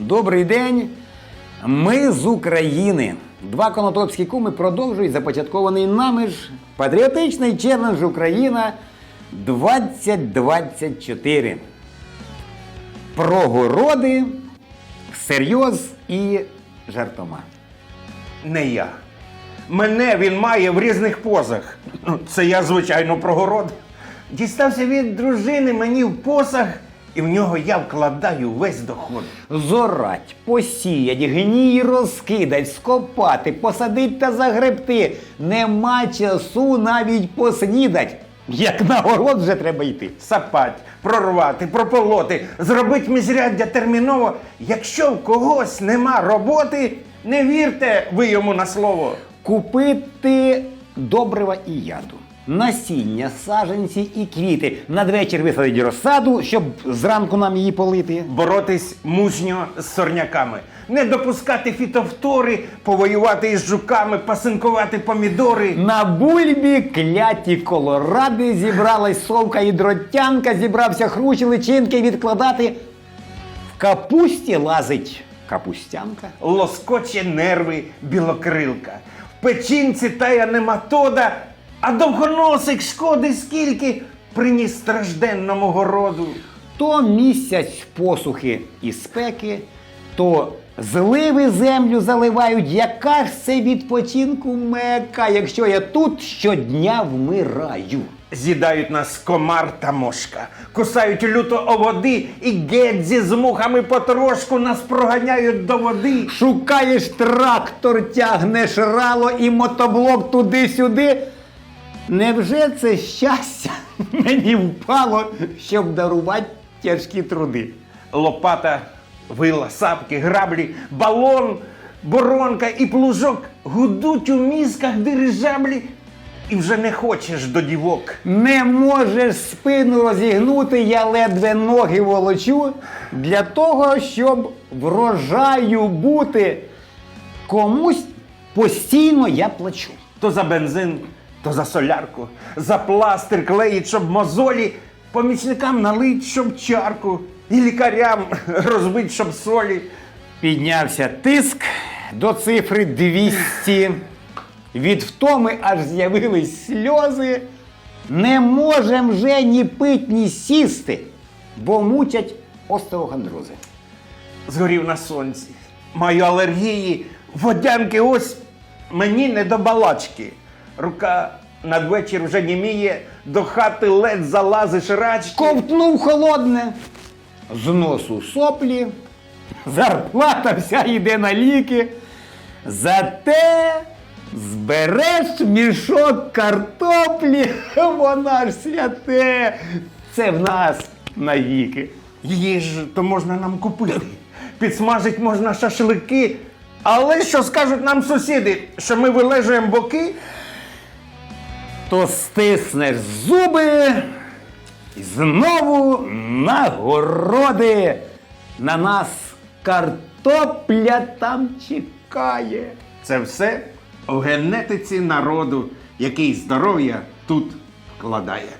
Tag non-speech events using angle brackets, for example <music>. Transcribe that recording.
Добрий день. Ми з України. Два конотопські куми продовжують започаткований нами ж патріотичний челендж Україна 2024. Про городи, серйоз і жартома. Не я. Мене він має в різних позах. Це я, звичайно, про город. Дістався від дружини мені в посаг, і в нього я вкладаю весь доход. Зорать, посіять, гній розкидать, скопати, посадить та загребти. Нема часу навіть поснідать. Як на город вже треба йти. Сапать, прорвати, прополоти, зробити міжряддя терміново. Якщо в когось нема роботи, не вірте ви йому на слово. Купити добрива і яду. Насіння, саженці і квіти. Надвечір висадить розсаду, щоб зранку нам її полити. Боротись мужньо з сорняками, не допускати фітовтори, повоювати із жуками, пасинкувати помідори. На бульбі кляті колоради зібралась совка і дротянка, зібрався хрущ личинки відкладати. В капусті лазить капустянка. лоскоче нерви білокрилка. В печінці тая нематода, а довгоносик шкоди скільки приніс стражденному городу. То місяць посухи і спеки, то зливи землю заливають. Яка ж це відпочинку мека, якщо я тут щодня вмираю? З'їдають нас комар та мошка, кусають люто оводи і геть зі змухами потрошку нас проганяють до води. Шукаєш трактор, тягнеш рало і мотоблок туди-сюди. Невже це щастя <laughs> мені впало, щоб дарувати тяжкі труди? Лопата, вила, сапки, граблі, балон, боронка і плужок гудуть у мізках дирижаблі, і вже не хочеш до дівок. Не можеш спину розігнути, я ледве ноги волочу для того, щоб врожаю бути. Комусь постійно я плачу. То за бензин, то за солярку, за пластир клеїть, щоб мозолі, помічникам налить, щоб чарку, і лікарям <laughs> розбить, щоб солі. Піднявся тиск до цифри 200. Від втоми аж з'явились сльози. Не можем вже ні пить, ні сісти, бо мучать остеохондрози. Згорів на сонці. Маю алергії, водянки ось мені не до балачки. Рука надвечір вже німіє, до хати ледь залазиш рачки. Ковтнув холодне, з носу соплі, зарплата вся йде на ліки. Зате збереш мішок картоплі, <laughs> вона ж святе. Це в нас навіки. Її ж то можна нам купити. Підсмажить можна шашлики. Але що скажуть нам сусіди, що ми вилежуємо боки? То стиснеш зуби і знову на городи. На нас картопля там чекає. Це все в генетиці народу, який здоров'я тут вкладає.